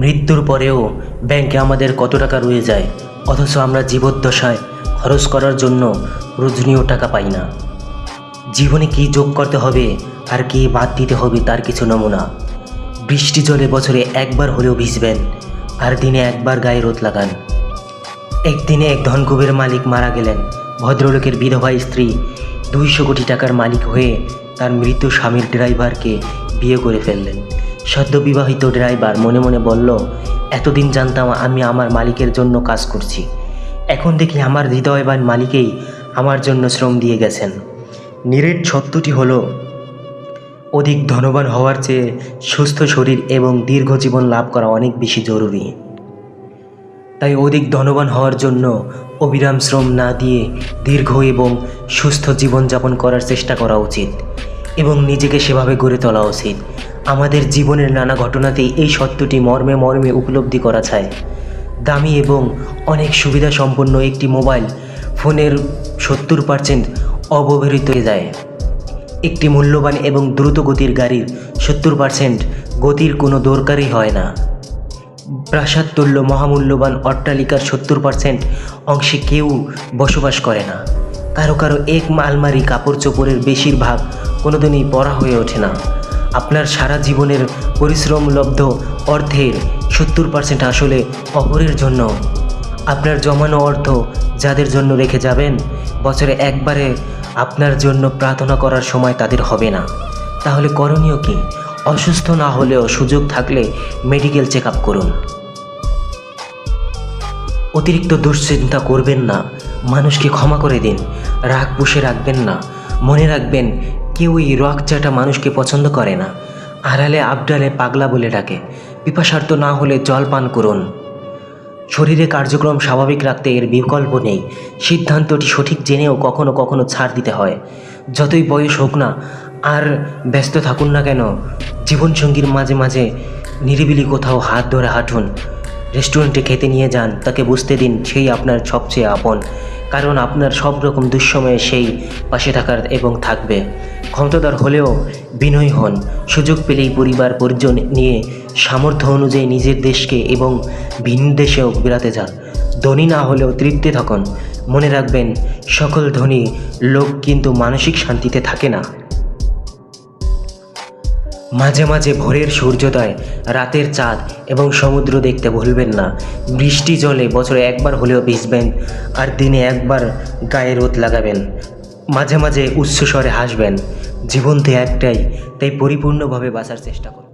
মৃত্যুর পরেও ব্যাংকে আমাদের কত টাকা রয়ে যায়, অথচ আমরা জীবদ্দশায় খরচ করার জন্য প্রয়োজনীয় টাকা পাই না। জীবনে কী যোগ করতে হবে, আর কী বাদ দিতে হবে তার কিছু নমুনা। বৃষ্টি জলে বছরে একবার হলেও ভিজবেন, আর দিনে একবার গায়ে রোদ লাগান। একদিনে এক ধনকুবের মালিক মারা গেলেন, ভদ্রলোকের বিধবা স্ত্রী দুইশো কোটি টাকার মালিক হয়ে তার মৃত স্বামীর ড্রাইভারকে বিয়ে করে ফেললেন। সদ্য বিবাহিত ড্রাইভার মনে মনে বলল, এতদিন জানতাম আমি আমার মালিকের জন্য কাজ করছি। এখন দেখি আমার হৃদয়বান মালিকেই আমার জন্য শ্রম দিয়ে গেছেন। নিরেট সত্যটি হলো, অধিক ধনবান হওয়ার চেয়ে সুস্থ শরীর এবং দীর্ঘ জীবন লাভ করা অনেক বেশি জরুরি। তাই অধিক ধনবান হওয়ার জন্য অবিরাম শ্রম না দিয়ে দীর্ঘ এবং সুস্থ জীবনযাপন করার চেষ্টা করা উচিত এবং নিজেকে সেভাবে গড়ে তোলা উচিত। আমাদের জীবনের নানা ঘটনাতেই এই সত্যটি মর্মে মর্মে উপলব্ধি করা যায় দামি এবং অনেক সুবিধা সম্পন্ন একটি মোবাইল ফোনের সত্তর পার্সেন্ট অব্যবহৃত হয়ে যায়। একটি মূল্যবান এবং দ্রুত গতির গাড়ির সত্তর পার্সেন্ট গতির কোনো দরকারই হয় না। প্রাসাদ তুল্য মহামূল্যবান অট্টালিকার সত্তর পার্সেন্ট অংশে কেউ বসবাস করে না। কারও কারও এক আলমারি কাপড় চোপড়ের বেশিরভাগ কোনোদিনই পরা হয়ে ওঠে না। আপনার সারা জীবনের পরিশ্রমলব্ধ অর্থের সত্তর পার্সেন্ট আসলে অপরের জন্য। আপনার জমানো অর্থ যাদের জন্য রেখে যাবেন, বছরে একবারে আপনার জন্য প্রার্থনা করার সময় তাদের হবে না। তাহলে করণীয় কি? অসুস্থ না হলেও সুযোগ থাকলে মেডিকেল চেক আপ করুন। অতিরিক্ত দুশ্চিন্তা করবেন না। মানুষকে ক্ষমা করে দিন। রাগ পুষে রাখবেন না। মনে রাখবেন কেউই রক চাটা মানুষকে পছন্দ করে না। আড়ালে আবডালে পাগলা বলে ডাকে পিপাসার্থ না হলে জল পান করুন। শরীরে কার্যক্রম স্বাভাবিক রাখতে এর বিকল্প নেই। সিদ্ধান্তটি সঠিক জেনেও কখনো কখনো ছাড় দিতে হয়। যতই বয়স হোক না, আর ব্যস্ত থাকুন না কেন, জীবনসঙ্গীর মাঝে মাঝে নিরিবিলি কোথাও হাত ধরে হাঁটুন। রেস্টুরেন্টে খেতে নিয়ে যান, তাকে বুঝতে দিন সেই আপনার সবচেয়ে আপন। কারণ আপনার সব রকম দুঃসময়ে সেই পাশে থাকার এবং থাকবে। ক্ষমতাধর হলেও বিনয়ী হন। সুযোগ পেলেই পরিবার পরিজন নিয়ে সামর্থ্য অনুযায়ী নিজের দেশকে এবং ভিন দেশেও বেড়াতে যান। ধনী না হলেও তৃপ্তি থাকুন। মনে রাখবেন, সকল ধনী লোক কিন্তু মানসিক শান্তিতে থাকে না। মাঝে মাঝে ভোরের সূর্যোদয়, রাতের চাঁদ এবং সমুদ্র দেখতে ভুলবেন না। বৃষ্টি জলে বছরে একবার হলেও ভিজবেন আর দিনে একবার গায়ে রোদ লাগাবেন। মাঝে মাঝে উচ্চস্বরে হাসবেন। জীবন তো একটাই, তাই পরিপূর্ণভাবে বাঁচার চেষ্টা করুন।